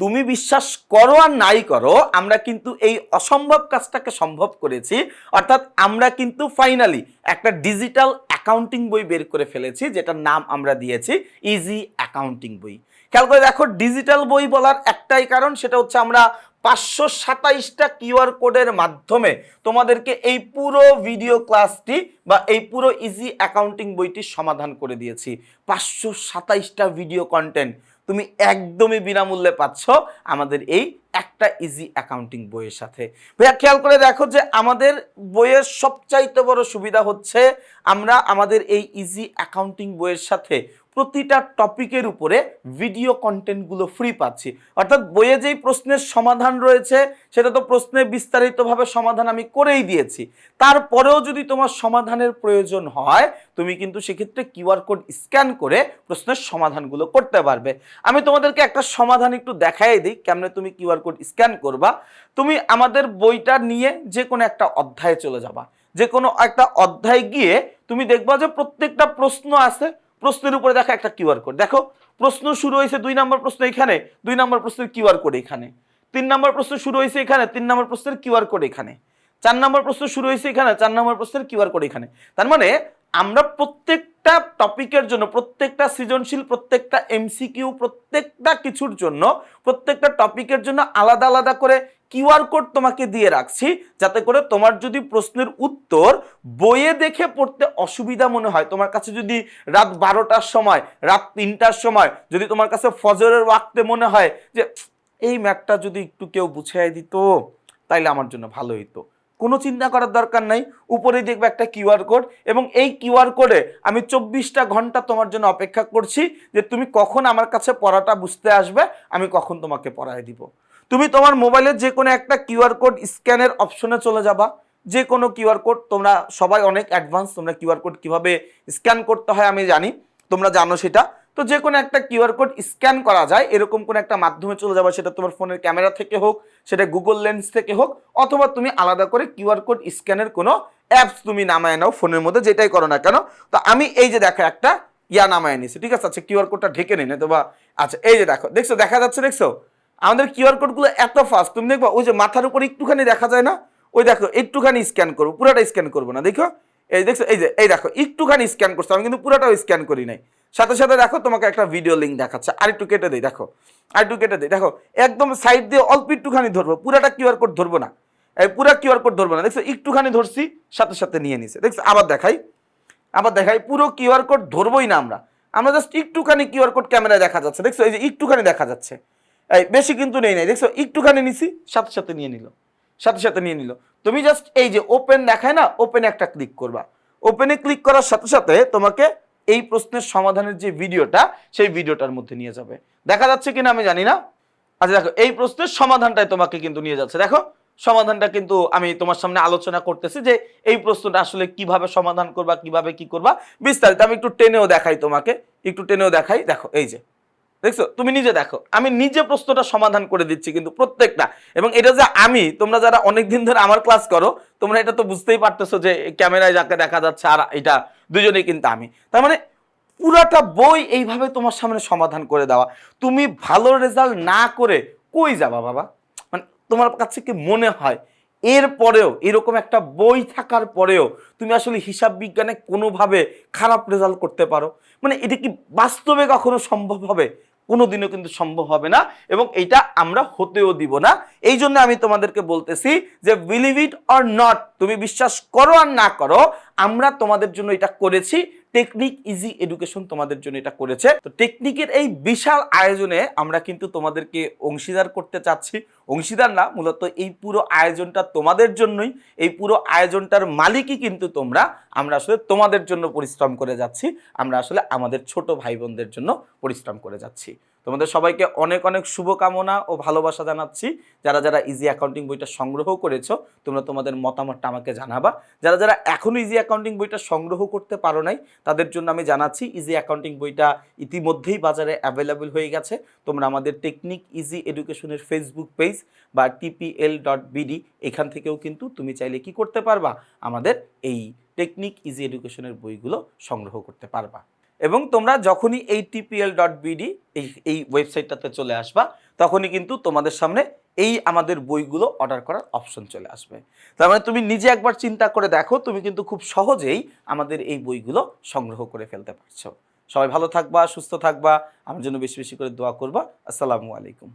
তুমি বিশ্বাস করো আর নাই করো, আমরা কিন্তু এই অসম্ভব কাজটাকে সম্ভব করেছি। অর্থাৎ আমরা কিন্তু ফাইনালি একটা ডিজিটাল অ্যাকাউন্টিং বই বের করে ফেলেছি, যেটার নাম আমরা দিয়েছি ইজি অ্যাকাউন্টিং বই। খেয়াল করে দেখো ডিজিটাল বই বলার একটাই কারণ, সেটা হচ্ছে আমরা পাঁচশো সাতাইশটা কিউআর কোডের মাধ্যমে তোমাদেরকে এই পুরো ভিডিও ক্লাসটি বা এই পুরো ইজি অ্যাকাউন্টিং বইটির সমাধান করে দিয়েছি। পাঁচশো সাতাইশটা ভিডিও কন্টেন্ট তুমি একদমই বিনামূল্যে পাচ্ছ আমাদের এই একটা ইজি অ্যাকাউন্টিং বইয়ের সাথে। ভাইয়া, খেয়াল করে দেখো যে আমাদের বইয়ের সবচাইতে বড় সুবিধা হচ্ছে আমরা আমাদের এই ইজি অ্যাকাউন্টিং বইয়ের সাথে প্রতিটা টপিকের উপরে ভিডিও কন্টেন্টগুলো ফ্রি পাচ্ছি। অর্থাৎ বইয়ে যেই প্রশ্নের সমাধান রয়েছে, সেটা তো প্রশ্নে বিস্তারিতভাবে সমাধান আমি করেই দিয়েছি। তারপরেও যদি তোমার সমাধানের প্রয়োজন হয়, তুমি কিন্তু সেক্ষেত্রে কিউআর কোড স্ক্যান করে প্রশ্নের সমাধানগুলো করতে পারবে। আমি তোমাদেরকে একটা সমাধান একটু দেখাই দিই, কেমনে তুমি কিউআর কোড স্ক্যান করবা, তুমি আমাদের বইটা নিয়ে যে কোনো একটা অধ্যায়ে চলে যাবা। যে কোনো একটা অধ্যায় গিয়ে তুমি দেখবা যে প্রত্যেকটা প্রশ্ন আছে, প্রশ্নের উপরে দেখা একটা কিউআর কোড দেখো, প্রশ্ন শুরু হয়েছে দুই নম্বর প্রশ্ন এখানে, দুই নম্বর প্রশ্নের কিউআর কোড এখানে। তিন নম্বর প্রশ্ন শুরু হয়েছে এখানে, তিন নম্বর প্রশ্নের কিউআর কোড এখানে। চার নম্বর প্রশ্ন শুরু হয়েছে এখানে, চার নম্বর প্রশ্নের কিউআর কোড এখানে। তার মানে আমরা প্রত্যেকটা টপিকের জন্য, প্রত্যেকটা সৃজনশীল, প্রত্যেকটা এমসিকিউ প্রত্যেকটা কিছুর জন্য, প্রত্যেকটা টপিকের জন্য আলাদা আলাদা করে কিউআর কোড তোমাকে দিয়ে রাখছি, যাতে করে তোমার যদি প্রশ্নের উত্তর বইয়ে দেখে পড়তে অসুবিধা মনে হয়, তোমার কাছে যদি রাত বারোটার সময়, রাত তিনটার সময়, যদি তোমার কাছে ফজরের ওয়াক্তে মনে হয় যে, এই ম্যাপটা যদি একটু কেউ বুঝিয়ে দিত, তাইলে আমার জন্য ভালো হইতো। কোনো চিন্তা করার দরকার নাই। উপরেই দেখবে একটা কিউআর কোড এবং এই কিউআর কোডে আমি চব্বিশটা ঘণ্টা তোমার জন্য অপেক্ষা করছি যে তুমি কখন আমার কাছে পড়াটা বুঝতে আসবে, আমি কখন তোমাকে পড়ায় দিব। তুমি তোমার মোবাইলের যে কোনো একটা কিউআর কোড স্ক্যানের অপশনে চলে যাবা। যে কোনো কিউআর কোড, তোমরা সবাই অনেক অ্যাডভান্স তোমরা কিউআর কোড কীভাবে স্ক্যান করতে হয় আমি জানি, তোমরা জানো সেটা। তো যে কোনো একটা কিউআর কোড স্ক্যান করা যায়, এরকম কোনো একটা মাধ্যমে চলে যাবে, সেটা তোমার ফোনের ক্যামেরা থেকে হোক, সেটা গুগল লেন্স থেকে হোক, অথবা তুমি আলাদা করে কিউআর কোড স্ক্যানের কোনো অ্যাপস তুমি নামায় নাও ফোনের মধ্যে, যেটাই করো না কেন। তো আমি এই যে দেখো একটা ইয়া নামায় নিছি ঠিক আছে? আচ্ছা কিউআর কোডটা ঢেকে নিন বা আচ্ছা এই যে দেখো, দেখছ, দেখা যাচ্ছে, দেখছ? আমাদের কিউআর কোডগুলো এত ফাস্ট তুমি দেখবা, ওই যে মাথার উপর একটুখানি দেখা যায় না? ওই দেখো, একটুখানি স্ক্যান করব, পুরোটা স্ক্যান করব না, দেখো? এই দেখছ, এই যে, এই দেখো, একটুখানি স্ক্যান করছ, আমি কিন্তু পুরোটাও স্ক্যান করি নাই। সাথে সাথে দেখো তোমাকে একটা ভিডিও লিঙ্ক দেখাচ্ছে। আর একটু কেটে দিই, দেখো। আর একটু কেটে দিই। দেখো, একদম সাইড দিয়ে অল্প একটুখানি ধরবো। পুরাটা কিউআর কোড ধরবো না। এই পুরা কিউআর কোড ধরবো না। দেখছ, একটুখানি ধরছি, সাথে সাথে নিয়ে নিছে। দেখছ, আবার দেখাই। আবার দেখাই, পুরো কিউআর কোড ধরবোই না আমরা। আমরা জাস্ট একটুখানি কিউআর কোড ক্যামেরায় দেখা যাচ্ছে। দেখছ, এই যে একটুখানি দেখা যাচ্ছে। এই বেশি কিন্তু নেই নাই। দেখছ, একটুখানি নিছি, সাথে সাথে নিয়ে নিল। সাথে সাথে নিয়ে নিল। তুমি জাস্ট এই যে ওপেন দেখায় না ওপেনে একটা ক্লিক করবা। ওপেনে ক্লিক করার সাথে সাথে তোমাকে এই প্রশ্নের সমাধানের যে ভিডিওটা, সেই ভিডিওটার মধ্যে নিয়ে যাবে। দেখা যাচ্ছে কিনা আমি জানি না। আচ্ছা দেখো, এই প্রশ্নের সমাধানটাই তোমাকে কিন্তু নিয়ে যাচ্ছে। দেখো, সমাধানটা কিন্তু আমি তোমার সামনে আলোচনা করতেছি যে এই প্রশ্নটা আসলে কীভাবে সমাধান করবা, কীভাবে কি করবা, বিস্তারিত আমি একটু টেনেও দেখাই তোমাকে। একটু টেনেও দেখাই। দেখো, এই যে। দেখছ? তুমি নিজে দেখো। আমি নিজে প্রশ্নটা সমাধান করে দিচ্ছি কিন্তু প্রত্যেকটা। এবং এটা যে আমি, তোমরা যারা অনেক দিন ধরে আমার ক্লাস করো, তোমরা এটা তো বুঝতেই পারতেছো যে ক্যামেরায় যাকে দেখা যাচ্ছে আর এটা দুজনেই কিন্তু আমি। তার মানে পুরাটা বই এইভাবে তোমার সামনে সমাধান করে দেওয়া। তুমি ভালো রেজাল্ট না করে কই যাবা বাবা? মানে তোমার কাছে কি মনে হয়? এরপরেও এরকম একটা বই থাকার পরেও তুমি আসলে হিসাব বিজ্ঞানে কোনোভাবে খারাপ রেজাল্ট করতে পারো? মানে এটা কি বাস্তবে কখনো সম্ভব হবে? কোনোদিনও কিন্তু সম্ভব হবে না এবং এটা আমরা হতেও দিব না। এই জন্য আমি তোমাদেরকে বলতেছি যে বিলিভ ইট অর নট তুমি বিশ্বাস করো আর না করো, আমরা তোমাদের জন্য এটা করেছি টেকনিক ইজি এডুকেশন তোমাদের জন্য এটা করেছে। তো টেকনিকের এই বিশাল আয়োজনে আমরা কিন্তু তোমাদেরকে অংশীদার করতে চাচ্ছি। অংশীদার না, মূলত এই পুরো আয়োজনটা তোমাদের জন্যই। এই পুরো আয়োজনটার মালিকই কিন্তু তোমরা। আমরা আসলে তোমাদের জন্য পরিশ্রম করে যাচ্ছি। আমরা আসলে আমাদের ছোট ভাই বোনদের জন্য পরিশ্রম করে যাচ্ছি। তোমাদের সবাইকে অনেক অনেক শুভকামনা ও ভালোবাসা জানাচ্ছি। যারা যারা ইজি অ্যাকাউন্টিং বইটা সংগ্রহ করেছ, তোমরা তোমাদের মতামতটা আমাকে জানাবা। যারা যারা এখনও ইজি অ্যাকাউন্টিং বইটা সংগ্রহ করতে পারো নাই, তাদের জন্য আমি জানাচ্ছি ইজি অ্যাকাউন্টিং বইটা ইতিমধ্যেই বাজারে অ্যাভেলেবল হয়ে গেছে। তোমরা আমাদের টেকনিক ইজি এডুকেশনের ফেসবুক পেজ বা টিপিএল ডট বিডি এখান থেকেও কিন্তু তুমি চাইলে কি করতে পারবা? আমাদের এই টেকনিক ইজি এডুকেশনের বইগুলো সংগ্রহ করতে পারবা। এবং তোমরা যখনই এই টিপিএল ডট বিডি এই এই ওয়েবসাইটটাতে চলে আসবা, তখনই কিন্তু তোমাদের সামনে এই আমাদের বইগুলো অর্ডার করার অপশন চলে আসবে। তার মানে তুমি নিজে একবার চিন্তা করে দেখো, তুমি কিন্তু খুব সহজেই আমাদের এই বইগুলো সংগ্রহ করে ফেলতে পারছ। সবাই ভালো থাকবা, সুস্থ থাকবা, আমার জন্য বেশি বেশি করে দোয়া করবা। আসসালামু আলাইকুম।